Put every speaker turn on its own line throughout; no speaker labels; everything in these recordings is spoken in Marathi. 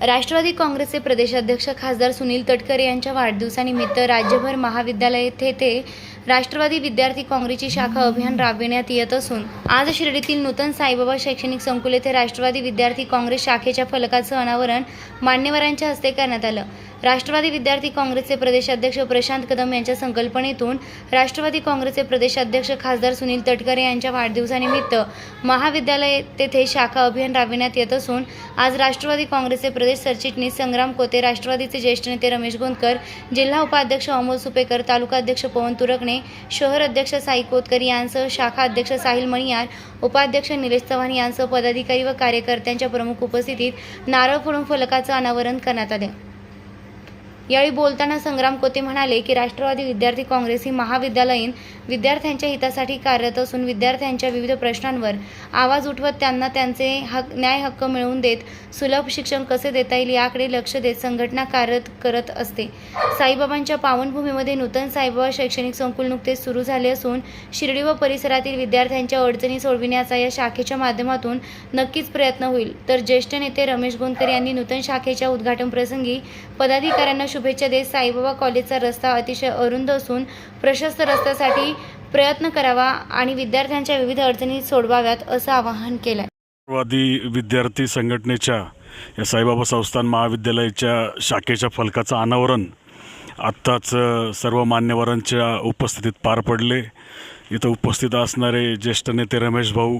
राष्ट्रवादी काँग्रेसचे प्रदेशाध्यक्ष खासदार सुनील तटकरे यांच्या वाढदिवसानिमित्त राज्यभर महाविद्यालय येथे ते राष्ट्रवादी विद्यार्थी काँग्रेसची शाखा अभियान राबविण्यात येत असून आज शिर्डीतील नूतन साईबाबा शैक्षणिक संकुल येथे राष्ट्रवादी विद्यार्थी काँग्रेस शाखेच्या फलकाचं अनावरण मान्यवरांच्या हस्ते करण्यात आलं. राष्ट्रवादी विद्यार्थी काँग्रेसचे प्रदेशाध्यक्ष प्रशांत कदम यांच्या संकल्पनेतून राष्ट्रवादी काँग्रेसचे प्रदेशाध्यक्ष खासदार सुनील तटकरे यांच्या वाढदिवसानिमित्त महाविद्यालय तेथे शाखा अभियान राबविण्यात येत असून आज राष्ट्रवादी काँग्रेसचे प्रदेश सरचिटणीस संग्राम कोते राष्ट्रवादीचे ज्येष्ठ नेते रमेश गोंदकर जिल्हा उपाध्यक्ष अमोल सुपेकर तालुका अध्यक्ष पवन तुरकणे शहर अध्यक्ष साई कोतकर यांसह शाखा अध्यक्ष साहिल मणियार उपाध्यक्ष निलेश चव्हाण यांसह पदाधिकारी व कार्यकर्त्यांच्या प्रमुख उपस्थितीत नारळ फोडून फलकाचं अनावरण करण्यात आले. यावेळी बोलताना संग्राम कोते म्हणाले की राष्ट्रवादी विद्यार्थी काँग्रेस ही महाविद्यालयीन विद्यार्थ्यांच्या हितासाठी कार्यरत असून विद्यार्थ्यांच्या विविध प्रश्नांवर आवाज उठवत त्यांना त्यांचे हक न्याय हक्क मिळवून देत सुलभ शिक्षण कसे देता येईल याकडे लक्ष देत संघटना कार्यरत करत असते. साईबाबांच्या पावनभूमीमध्ये नूतन साईबाबा शैक्षणिक संकुल नुकतेच सुरू झाले असून शिर्डी व परिसरातील विद्यार्थ्यांच्या अडचणी सोडविण्याचा या शाखेच्या माध्यमातून नक्कीच प्रयत्न होईल. तर ज्येष्ठ नेते रमेश गोंदकर यांनी नूतन शाखेच्या उद्घाटन प्रसंगी पदाधिकाऱ्यांना शुभेच्छा देत साईबाबा कॉलेजचा रस्ता अतिशय अरुंद असून प्रशस्त रस्त्यासाठी प्रयत्न करावा आणि विद्यार्थ्यांच्या विविध अडचणी सोडवाव्यात असं आवाहन केलं
राष्ट्रवादी विद्यार्थी संघटनेच्या या साईबाबा संस्थान महाविद्यालयाच्या शाखेच्या फलकाचं अनावरण आत्ताच सर्व मान्यवरांच्या उपस्थितीत पार पडले. इथं उपस्थित असणारे ज्येष्ठ नेते रमेश भाऊ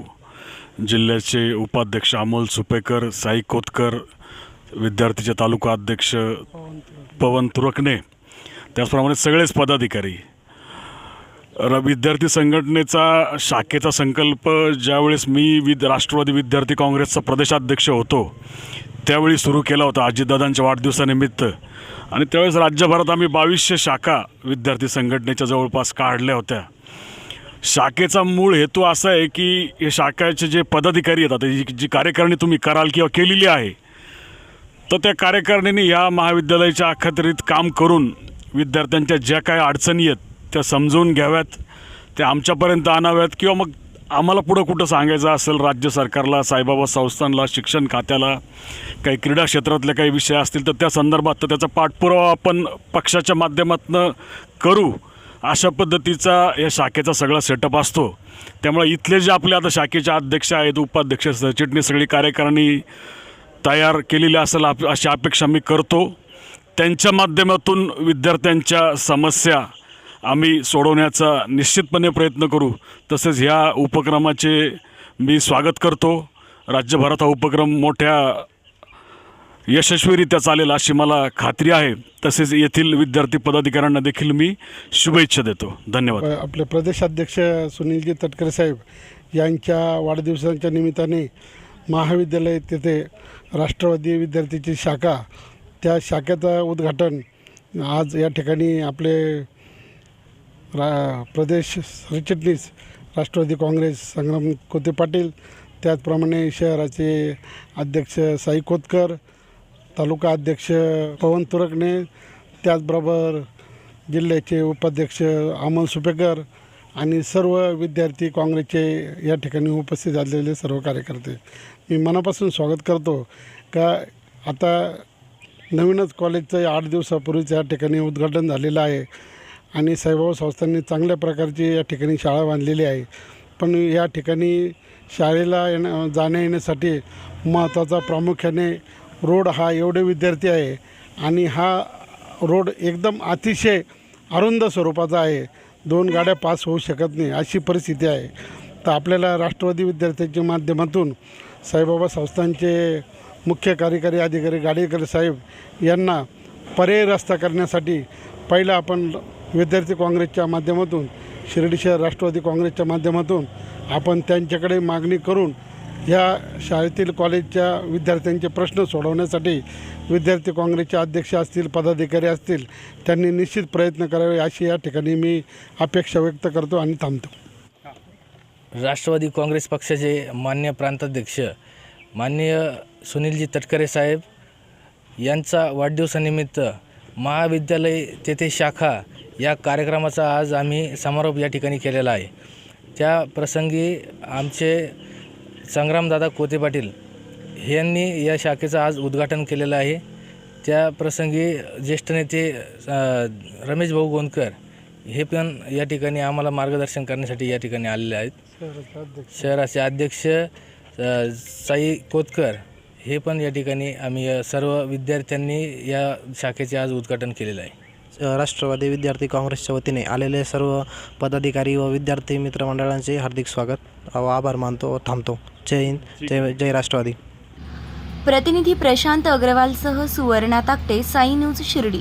जिल्ह्याचे उपाध्यक्ष अमोल सुपेकर साई कोतकर विद्यार्थीचे तालुका अध्यक्ष पवन तुरकणे. त्याचप्रमाणे सगळेच पदाधिकारी. र विद्यार्थी संघटनेचा शाखेचा संकल्प ज्यावेळेस मी विद राष्ट्रवादी विद्यार्थी काँग्रेसचा प्रदेशाध्यक्ष होतो त्यावेळी सुरू केला होता अजितदादांच्या वाढदिवसानिमित्त. आणि त्यावेळेस राज्यभरात आम्ही बावीसशे शाखा विद्यार्थी संघटनेच्या जवळपास काढल्या होत्या. शाखेचा मूळ हेतू असा आहे की हे शाखेचे जे पदाधिकारी येतात जी जी कार्यकारिणी तुम्ही कराल किंवा केलेली आहे तर त्या कार्यकारिणीने या महाविद्यालयाच्या अखत्यारीत काम करून विद्यार्थ्यांच्या ज्या काही अडचणी आहेत त्या समजून घ्याव्यात त्या आमच्यापर्यंत आणाव्यात किंवा मग आम्हाला पुढं कुठं सांगायचं असेल राज्य सरकारला साईबाबा संस्थांना शिक्षण खात्याला काही क्रीडा क्षेत्रातले काही विषय असतील तर त्या संदर्भात तर त्याचा पाठपुरावा आपण पक्षाच्या माध्यमातून करू. अशा पद्धतीचा या शाखेचा सगळा सेटअप असतो. त्यामुळे इथले जे आपले आता शाखेचे अध्यक्ष आहेत उपाध्यक्ष सरचिटणीस सगळी कार्यकारिणी तयार केलेली असेल आप अशी अपेक्षा मी करतो. त्यांच्या माध्यमातून विद्यार्थ्यांच्या समस्या आम्ही सोडवण्याचा निश्चितपणे प्रयत्न करू. तसेच ह्या उपक्रमाचे मी स्वागत करतो. राज्यभरात हा उपक्रम मोठ्या यशस्वीरित्या चालेल अशी मला खात्री आहे. तसेच येथील विद्यार्थी पदाधिकाऱ्यांना देखील मी शुभेच्छा देतो. धन्यवाद.
आपले प्रदेशाध्यक्ष सुनीलजी तटकरे साहेब यांच्या वाढदिवसाच्या निमित्ताने महाविद्यालय तेथे राष्ट्रवादी विद्यार्थीची शाखा त्या शाखेचं उद्घाटन आज या ठिकाणी आपले रा प्रदेश सरचिटणीस राष्ट्रवादी काँग्रेस संग्राम कोते पाटील त्याचप्रमाणे शहराचे अध्यक्ष साई कोतकर तालुका अध्यक्ष पवन तुरकणे त्याचबरोबर जिल्ह्याचे उपाध्यक्ष अमोल सुपेकर आणि सर्व विद्यार्थी काँग्रेसचे या ठिकाणी उपस्थित झालेले सर्व कार्यकर्ते मी मनापासून स्वागत करतो का आता नवीनच कॉलेजचं आठ दिवसापूर्वीच या ठिकाणी उद्घाटन झालेलं आहे आणि साईबाबा संस्थांनी चांगल्या प्रकारची या ठिकाणी शाळा बांधलेली आहे. पण या ठिकाणी शाळेला येण्या जाण्या येण्यासाठी महत्त्वाचा प्रामुख्याने रोड हा एवढे विद्यार्थी आहे आणि हा रोड एकदम अतिशय अरुंद स्वरूपाचा आहे. दोन गाड्या पास होऊ शकत नाही अशी परिस्थिती आहे. तर आपल्याला राष्ट्रवादी विद्यार्थ्यांच्या माध्यमातून साईबाबा संस्थांचे मुख्य कार्यकारी अधिकारी गाडेकर साहेब यांना पर्याय रस्ता करण्यासाठी पहिला आपण विद्यार्थी काँग्रेसच्या माध्यमातून शिर्डी शहर राष्ट्रवादी काँग्रेसच्या माध्यमातून आपण त्यांच्याकडे मागणी करून या शाळेतील कॉलेजच्या विद्यार्थ्यांचे प्रश्न सोडवण्यासाठी विद्यार्थी काँग्रेसचे अध्यक्ष असतील पदाधिकारी असतील त्यांनी निश्चित प्रयत्न करावे अशी या ठिकाणी मी अपेक्षा व्यक्त करतो आणि थांबतो.
राष्ट्रवादी काँग्रेस पक्षाचे मान्य प्रांताध्यक्ष माननीय सुनीलजी तटकरे साहेब यांचा वाढदिवसानिमित्त महाविद्यालय तेथे शाखा या कार्यक्रमाचा आज आम्ही समारोप या ठिकाणी केलेला आहे. त्या प्रसंगी आमचे संग्रामदादा कोते पाटील यांनी या शाखेचं आज उद्घाटन केलेलं आहे. त्या प्रसंगी ज्येष्ठ नेते रमेश भाऊ गोंदकर हे पण या ठिकाणी आम्हाला मार्गदर्शन करण्यासाठी या ठिकाणी आलेले आहेत. शहराचे अध्यक्ष साई कोतकर हे पण या ठिकाणी आम्ही सर्व विद्यार्थ्यांनी या शाखेचे आज उद्घाटन केलेलं आहे.
राष्ट्रवादी विद्यार्थी काँग्रेसच्या वतीने आलेले सर्व पदाधिकारी व विद्यार्थी मित्रमंडळांचे हार्दिक स्वागत. व आभार मानतो व थांबतो. जय हिंद जय जय राष्ट्रवादी.
प्रतिनिधी प्रशांत अग्रवालसह सुवर्णा ताकटे साई न्यूज शिर्डी.